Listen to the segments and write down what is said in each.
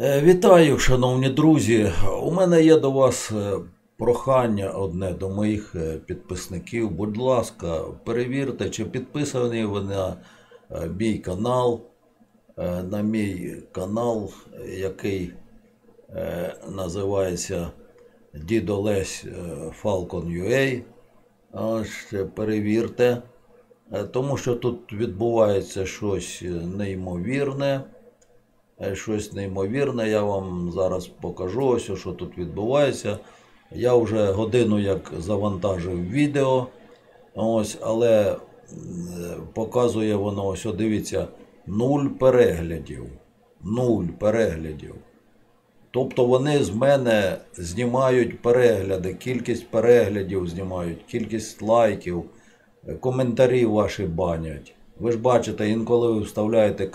Е, Вітаю, шановні друзі. У мене є до вас е, прохання одне до моїх е, підписників. Будь ласка, перевірте, чи підписані ви на мій канал, на мій канал, який називається Дід Олесь Falcon UA. Ось, е, перевірте, тому що тут відбувається щось неймовірне. Е, щось неймовірне. Я вам зараз покажу, ось що тут відбувається. Я вже годину як завантажив відео. Ось, але показує воно, ось, дивіться, нуль переглядів. Нуль переглядів. Тобто вони з мене знімають перегляди, кількість переглядів знімають, кількість лайків, е, коментарі ваші банять. Ви ж бачите, інколи ви вставляєте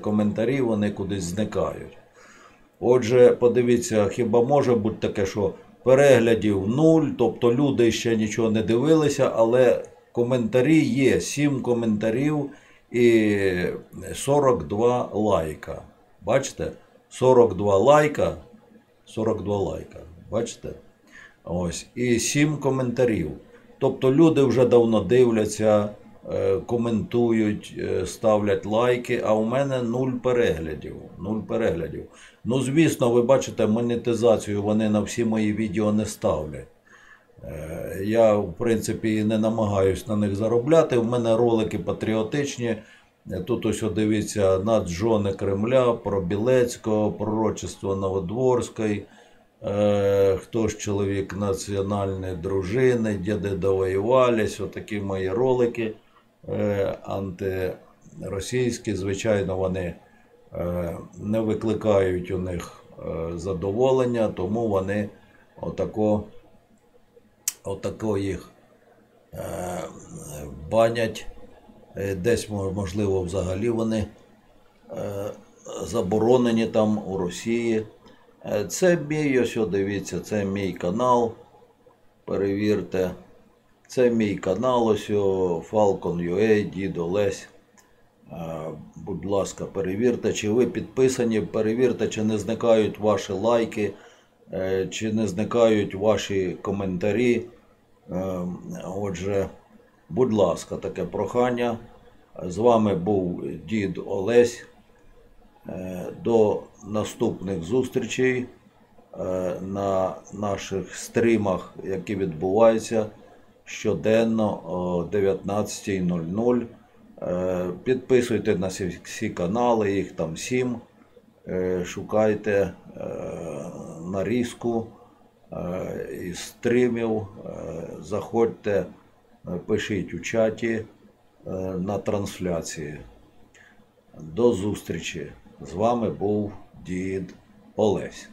коментарі, вони кудись зникають. Отже, подивіться, хіба може бути таке, що переглядів нуль, тобто люди ще нічого не дивилися, але коментарі є, 7 коментарів і 42 лайка. Бачите? 42 лайка. 42 лайка. Бачите? Ось. І 7 коментарів. Тобто люди вже давно дивляться, коментують, е, ставлять лайки, а у мене нуль переглядів. Нуль переглядів. Ну, звісно, ви бачите, монетизацію вони на всі мої відео не ставлять. Е, Я, в принципі, не намагаюсь на них заробляти. У мене ролики патріотичні. Е, Тут ось дивіться на Джони Кремля, про Білецького, пророчество Новодворської. Е, Хто ж чоловік національної дружини, діди довоювались, отакі мої ролики е, антиросійські. Звичайно, вони е, не викликають у них е, задоволення, тому вони отако, отако їх е, банять. Десь, можливо, взагалі вони заборонені там у Росії. Це мій, ось дивіться, це мій канал. Перевірте. Це мій канал, ось о, Falcon UA, Дід Олесь. Е, Будь ласка, перевірте, чи ви підписані, перевірте, чи не зникають ваші лайки, е, чи не зникають ваші коментарі. Е, Отже, будь ласка, таке прохання. З вами був дід Олесь. До наступних зустрічей на наших стрімах, які відбуваються щоденно о 19.00. Е, Підписуйте на всі- канали, їх там сім. Е, Шукайте е, нарізку із стрімів, е, заходьте, пишіть у чаті на трансляції. До зустрічі. З вами був дід Олесь.